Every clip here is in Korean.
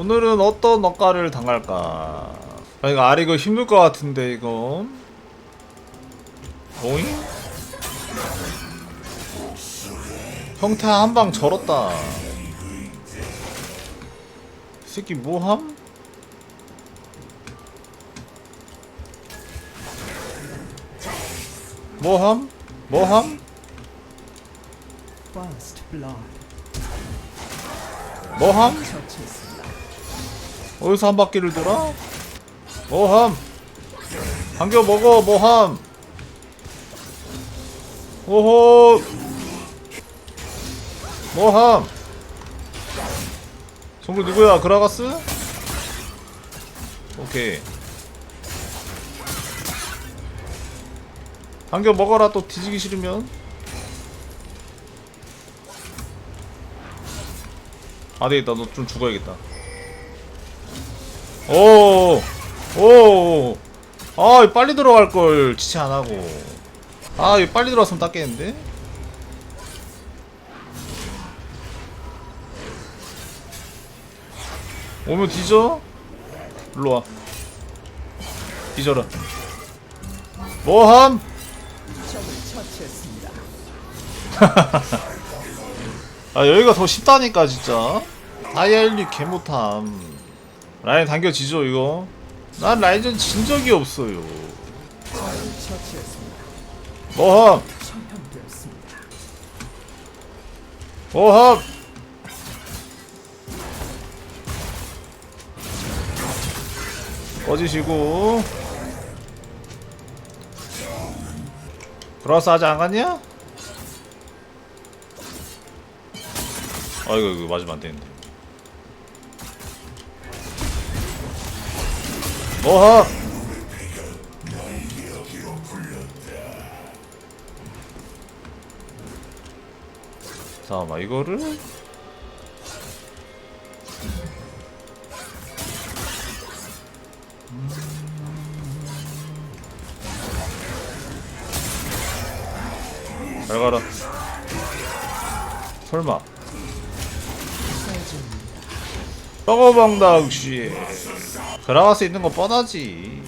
오늘은 어떤 억가를 당할까? 아 이거 아래 이거 힘들 것 같은데 이거. 오잉? 형태 한방 절었다. 이 새끼 뭐함? 뭐함? 뭐함? 뭐함? 어디서 한 바퀴를 돌아? 뭐함? 한겨 먹어 뭐함? 오호 뭐함? 정글 누구야? 그라가스? 오케이 한겨 먹어라 또 뒤지기 싫으면 아 되겠다 너 좀 죽어야겠다 오, 오, 아, 빨리 들어갈 걸 지체 안 하고. 아, 이거 빨리 들어왔으면 땄겠는데? 오면 뒤져? 일로 와. 뒤져라. 뭐함? 아, 여기가 더 쉽다니까, 진짜. 다이알리 개못함. 라인 당겨지죠, 이거? 난 라인전 진 적이 없어요. 처형되었습니다. 뭐함? 꺼지시고 들어와서 아직 안 갔냐? 아 이거 이거 맞으면 안 되는데 뭐함? 잠깐만 이거를? 잘 가라. 설마 떡어방다 역시 그라가스 있는 거 뻔하지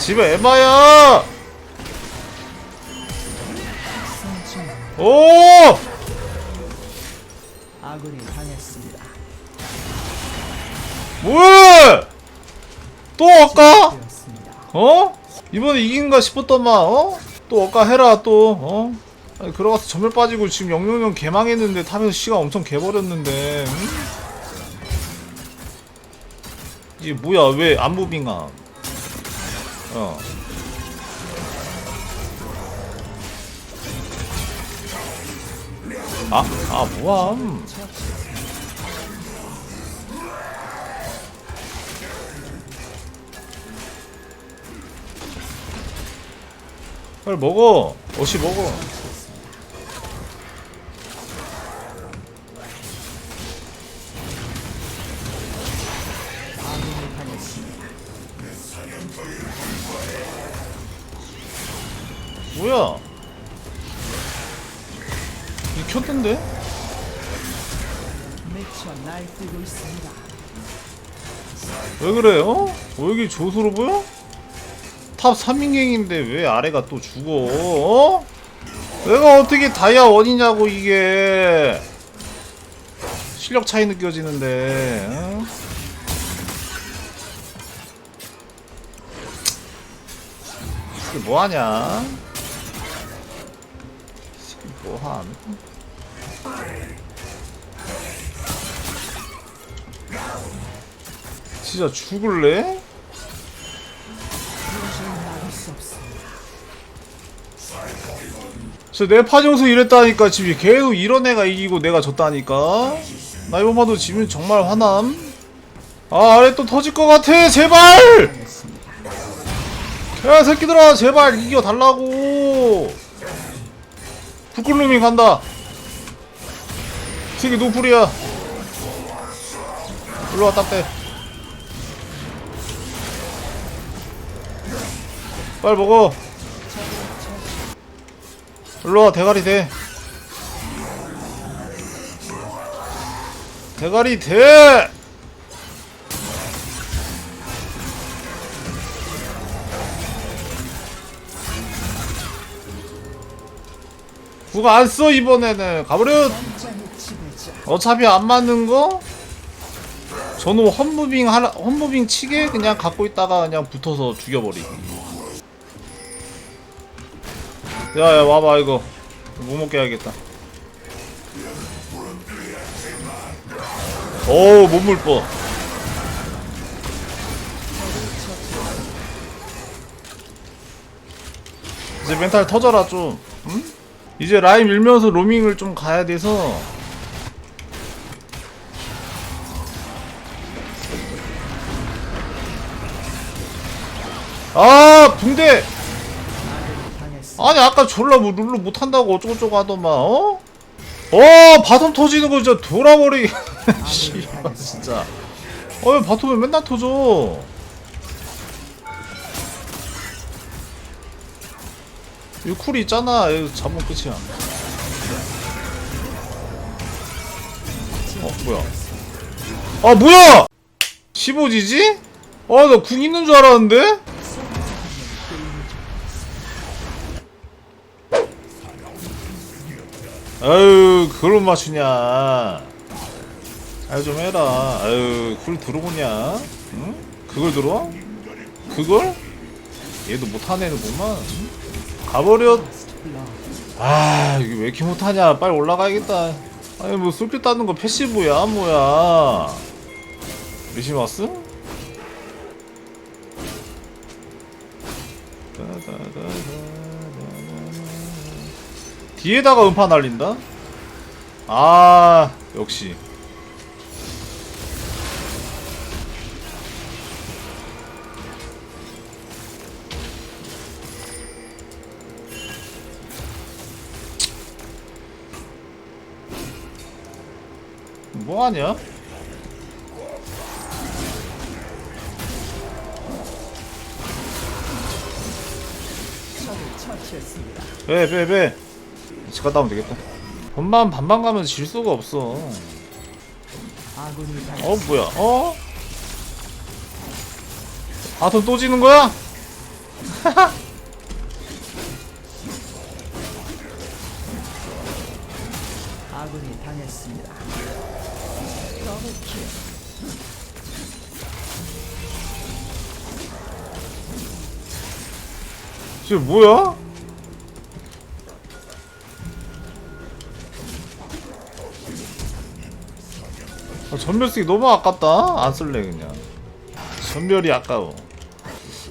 집에 에마야 오! 아군이 당했습니다. 뭐해? 또 아까? 되었습니다. 어? 이번에 이긴가 싶었더만 어? 또 어까 해라 또 어? 아니 그러가서 전멸 빠지고 지금 영영영 개망했는데 탑에서 시간 엄청 개버렸는데 응? 이게 뭐야 왜 안 무빙함 어 아, 아, 뭐함. 빨리 먹어. 어시 먹어. 있습니다. 왜 그래? 어? 어 여기 조수로 보여? 탑 3인갱인데 왜 아래가 또 죽어? 어? 내가 어떻게 다이아 원이냐고 이게 실력 차이 느껴지는데 어? 이게 뭐하냐? 뭐함? 진짜 죽을래? 저내 파정수 이랬다니까 지금 계속 이런 애가 이기고 내가 졌다니까 나 이번 판도 지면 정말 화남 아 아래 또 터질 것 같아 제발. 야 새끼들아 제발 이겨달라고 부클룸이 간다. 이 새끼 노플이야. 일로와 딱대 빨리 먹어. 일로와 대가리 대 대가리 대! 누가 안 써 이번에는. 가버려. 어차피 안 맞는 거? 저는 헛무빙 하나 헛무빙 치게 그냥 갖고 있다가 그냥 붙어서 죽여버리기 야야 와봐 이거. 못 먹게 해야겠다. 어우 못 물 뻔 이제 멘탈 터져라 좀. 응? 이제 라인 밀면서 로밍을 좀 가야 돼서 아 붕대. 아니 아까 졸라 뭐 룰루 못한다고 어쩌고저쩌고 하더만 어? 어 바텀 터지는 거 진짜 돌아버리 씨발 진짜 어왜 바텀에 맨날 터져 이 쿨이 있잖아 이거 잡으면 끝이야 어 뭐야 아 뭐야 15지지? 아 나 궁 있는 줄 알았는데? 아유 그걸 못 맞추냐 아유 좀 해라 아유 그걸 들어오냐 응? 그걸 들어? 그걸? 얘도 못하네 는구만 응? 가버려. 아 이게 왜 이렇게 못하냐. 빨리 올라가야겠다. 아니 뭐 술길 따는 거 패시브야 뭐야. 리시마스? 뒤에다가 음파 날린다? 아 역시 뭐하냐? 빼, 빼, 빼. 집 갔다 오면 되겠다. 번만 반반 가면 질 수가 없어. 어. 뭐야? 어? 아톰 또 지는 거야? 아군이 당했습니다. 쟤 뭐야? 아, 전멸 쓰기 너무 아깝다. 안 쓸래 그냥. 전멸이 아까워.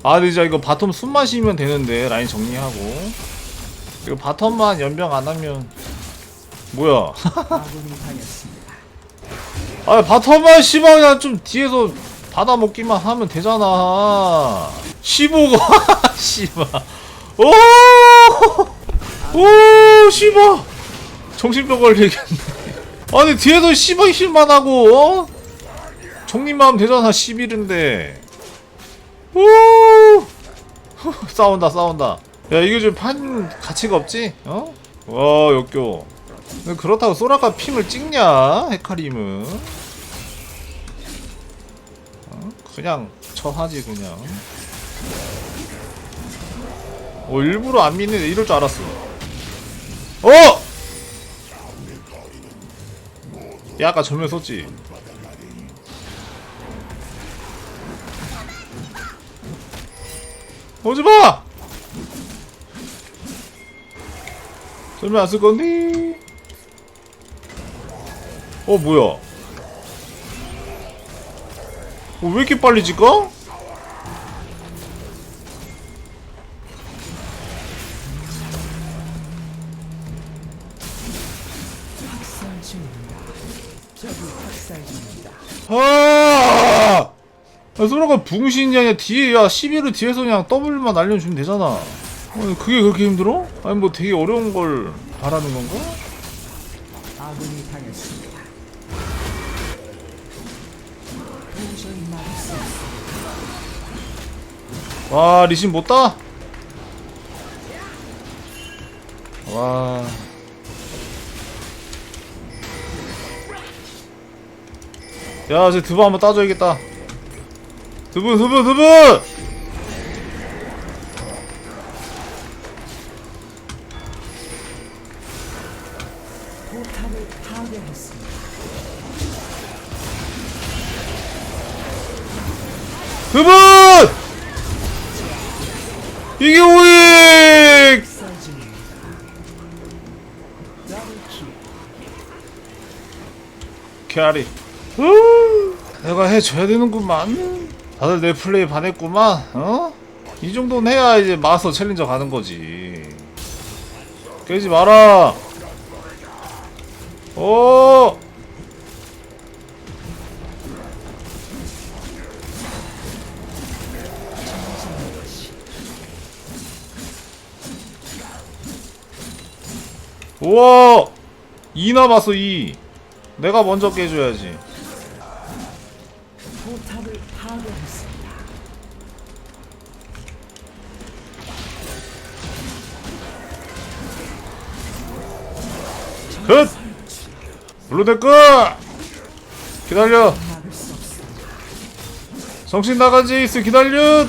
아, 근데 이제 이거 바텀 숨 마시면 되는데 라인 정리하고. 이거 바텀만 연병 안 하면 뭐야? 아, 바텀만 씨발 그냥 좀 뒤에서 받아 먹기만 하면 되잖아. 15가 씨발. 오! 오, 씨발. 정신병 걸리겠네. 아니 뒤에서 씨발 힐만 하고 어? 정리만 하면 되잖아 11인데. 오! 싸운다 싸운다. 야 이거 좀 판 가치가 없지? 어? 와 역겨워. 그렇다고 소라가 핑을 찍냐 헤카림은? 어? 그냥 처하지 그냥. 어 일부러 안 믿는데 이럴 줄 알았어. 어! 야 아까 전면 썼지. 오지마! 전면 안쓸 건데. 어 뭐야? 어, 왜 이렇게 빨리 중입니다. 아! 야, 소라가 붕신이 아니라 뒤에 야 11을 뒤에서 그냥 W만 날려주면 되잖아 아니, 그게 그렇게 힘들어? 아니 뭐 되게 어려운 걸 바라는 건가? 아군이 당했습 와 리신 못 따? 와 야, 쟤 드부 한번 따줘야겠다. 드부, 드부, 드부! 캐리. 후, 내가 해줘야 되는구만. 다들 내 플레이 반했구만. 어? 이 정도는 해야 이제 마스터 챌린저 가는 거지. 깨지 마라. 오. 우와! 2 남았어 2 내가 먼저 깨줘야지 포탑을 파괴했습니다. 굿! 블루데크! 기다려. 정신 나간 제이스 기다려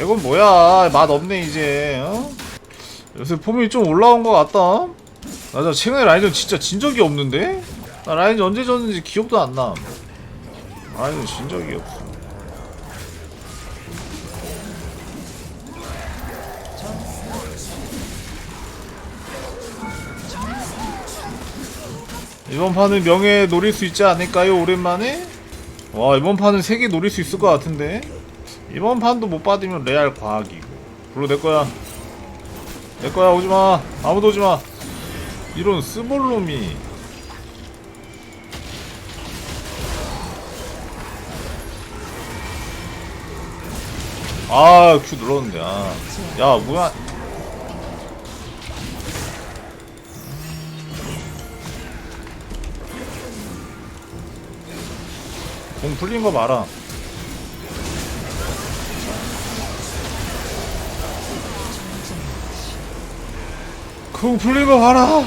이건 뭐야? 맛 없네 이제. 어? 요새 폼이 좀 올라온 것 같다. 맞아 최근에 라인전 진짜 진 적이 없는데? 나 라인전 언제 졌는지 기억도 안나. 라인전 진 적이 없어. 이번 판은 명예 노릴 수 있지 않을까요? 오랜만에? 와 이번 판은 3개 노릴 수 있을 것 같은데 이번 판도 못 받으면 레알 과학이고. 불러 내 거야. 내 거야 오지마. 아무도 오지마. 이런 스몰놈이. 아큐 눌렀는데 아. 야 뭐야? 공 풀린 거 봐라 공 풀린 거 봐라.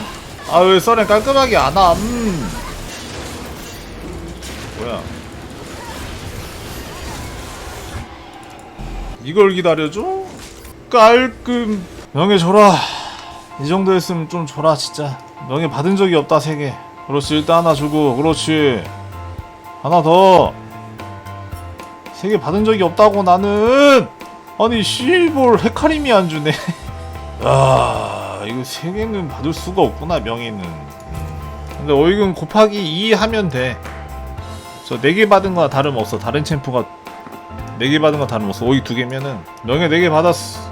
아왜 썰엔 깔끔하게 안함? 뭐야? 이걸 기다려줘? 깔끔. 명예 줘라. 이 정도 했으면 좀 줘라 진짜. 명예 받은 적이 없다 세개. 그렇지 일단 하나 주고. 그렇지. 하나 더. 세 개 받은 적이 없다고 나는. 아니 씨볼 헤카림이 안 주네. 아 이거 세 개는 받을 수가 없구나 명예는. 음. 근데 어이금 곱하기 2 하면 돼. 저네개 받은 거나 다름없어. 다른 챔프가 네개 받은 거 다름없어. 오이 두 개면은 명예 네개 받았어.